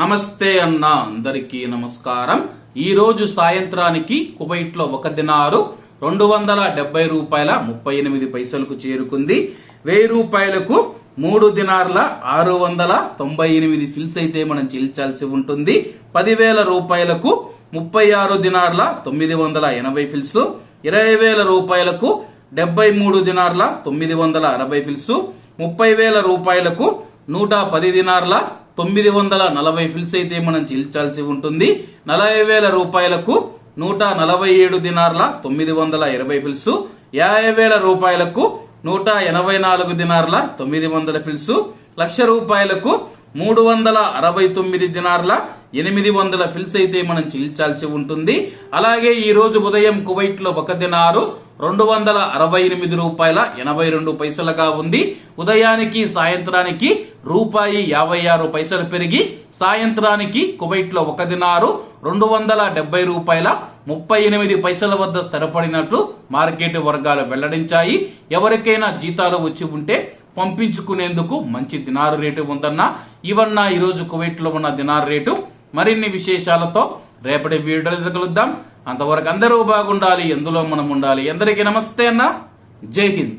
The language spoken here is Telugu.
నమస్తే అన్న అందరికీ నమస్కారం. ఈ రోజు సాయంత్రానికి కువైట్లో ఒక దినారు రెండు వందల డెబ్బై రూపాయల ముప్పై ఎనిమిది పైసలకు చేరుకుంది. వెయ్యి రూపాయలకు మూడు దినార్ల ఆరు వందల తొంభై ఎనిమిది ఫిల్స్ అయితే మనం చెల్లించాల్సి ఉంటుంది. పదివేల రూపాయలకు ముప్పై ఆరు దినార్ల తొమ్మిది వందల ఎనభై ఫిల్స్ ఇరవై వేల రూపాయలకు డెబ్బై మూడు దినార్ల తొమ్మిది వందల అరవై ఫిల్స్ ముప్పై వేల రూపాయలకు నూట పది దినార్ల తొమ్మిది వందల నలభై ఫిల్స్ అయితే మనం చెల్లించాల్సి ఉంటుంది. నలభై వేల రూపాయలకు నూట నలభై ఏడు దినార్ల తొమ్మిది వందల ఇరవై ఫిల్స్. యాభై వేల రూపాయలకు నూట ఎనభై నాలుగు దినార్ల తొమ్మిది వందల ఫిల్స్. లక్ష రూపాయలకు మూడు వందల అరవై తొమ్మిది దినార్ల ఎనిమిది వందల ఫిల్స్ అయితే మనం చెల్లించాల్సి ఉంటుంది. అలాగే ఈ రోజు ఉదయం కువైట్లో ఒక దినారు రెండు వందల అరవై ఎనిమిది రూపాయల ఎనభై రెండు పైసలుగా ఉంది. ఉదయానికి సాయంత్రానికి రూపాయి యాభై ఆరు పైసలు పెరిగి సాయంత్రానికి కువైట్లో ఒక దినారు రెండు వందల డెబ్బై రూపాయల ముప్పై ఎనిమిది పైసల వద్ద స్థిరపడినట్లు మార్కెట్ వర్గాలు వెల్లడించాయి. ఎవరికైనా జీతాలు వచ్చి ఉంటే పంపించుకునేందుకు మంచి దినారు రేటు ఉందన్న ఇవన్న ఈరోజు కువైట్లో ఉన్న దినారు రేటు. మరిన్ని విశేషాలతో రేపటి వీడియోలో కలుద్దాం. అంతవరకు అందరూ బాగుండాలి ఎందులో మనం ఉండాలి? ఎందరికీ నమస్తే అన్న. జై హింద్.